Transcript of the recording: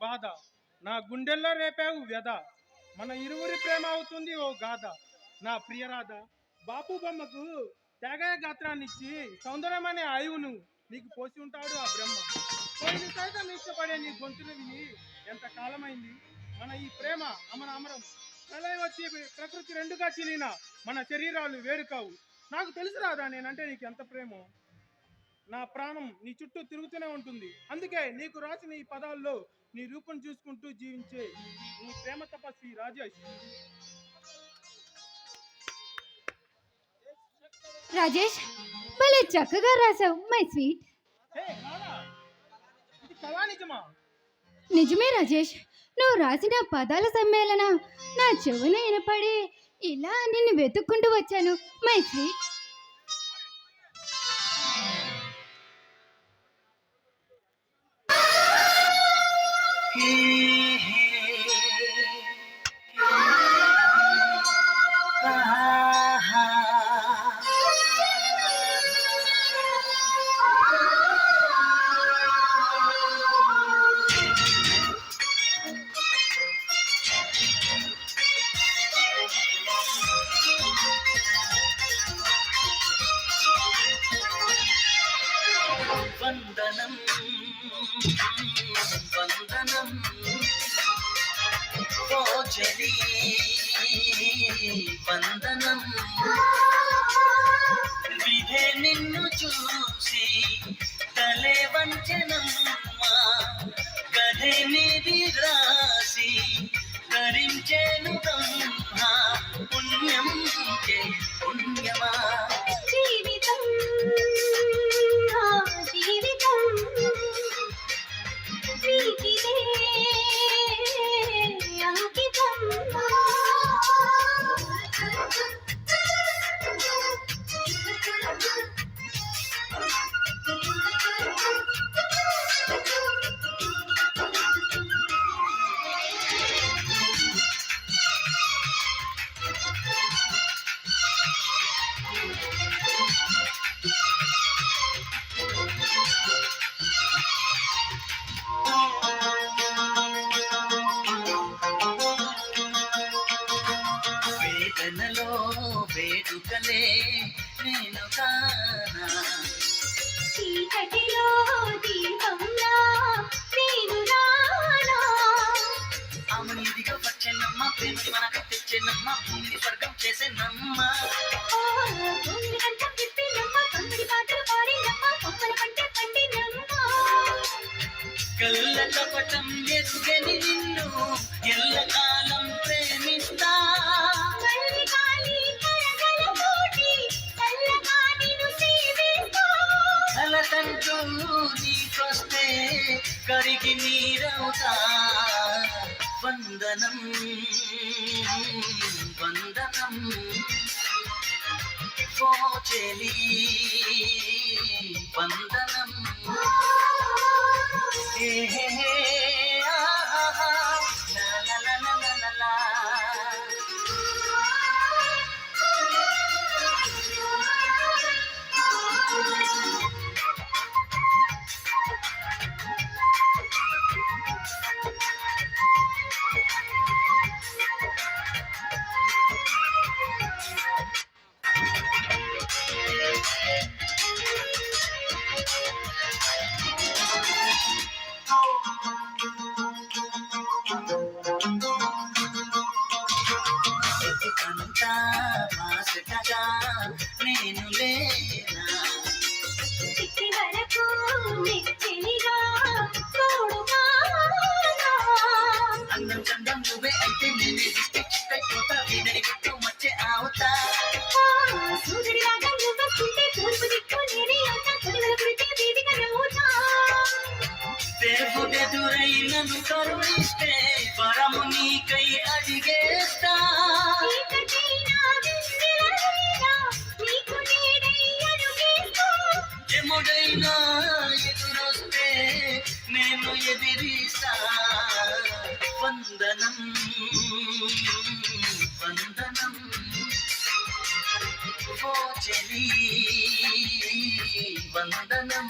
బాధ? నా గుండెల్లో రేపావు వ్యధ. మన ఇరువురి ప్రేమ అవుతుంది ఓ గాథ. నా ప్రియరాధ బాపు బొమ్మకు తేగయ గాత్రాన్ని ఇచ్చి సౌందర్యమనే ఆయువును నీకు పోసి ఉంటాడు ఆ బ్రహ్మ. పోయిన సైతం ఇష్టపడే నీ గొంతును విని ఎంత కాలమైంది? మన ఈ ప్రేమ అమర అమరం. ప్రళయం వచ్చి ప్రకృతి రెండుగా చిలిన మన శరీరాలు వేరు కావు నాకు తెలుసు రాదా నేనంటే నీకు ఎంత ప్రేమో? నా ప్రాణం నీ చుట్టూ తిరుగుతూనే ఉంటుంది. అందుకే నీకు రాసిన ఈ పదాల్లో నీ రూపం చూసుకుంటూ జీవించే నీ ప్రేమ తపస్వి రాజేష్. రాజేష్ భలే చక్కగా రాసావు మై స్వీట్. నిజమే రాజేష్ నువ్వు రాసిన పదాల సమ్మేళన నా చెవున వినపడి ఇలా నిన్ను వెతుక్కుంటూ వచ్చాను మై స్వీట్. Música వందనం వందనం. భోజనీ వందనం. కళ్ళ కపటం ఎరుగని నిన్ను ఎల్లకాలం ప్రేమిస్తా. కలకంటూ నీకొస్తే కరిగి నీరవుతా. వందనం వందనం. ఓ చెలి వందనం. నీకై అడిగేస్తా ఎముడైనా ఎదురొస్తే నేను ఎదిరిస్తా. వందనం వందనం. ఓ చెలి వందనం.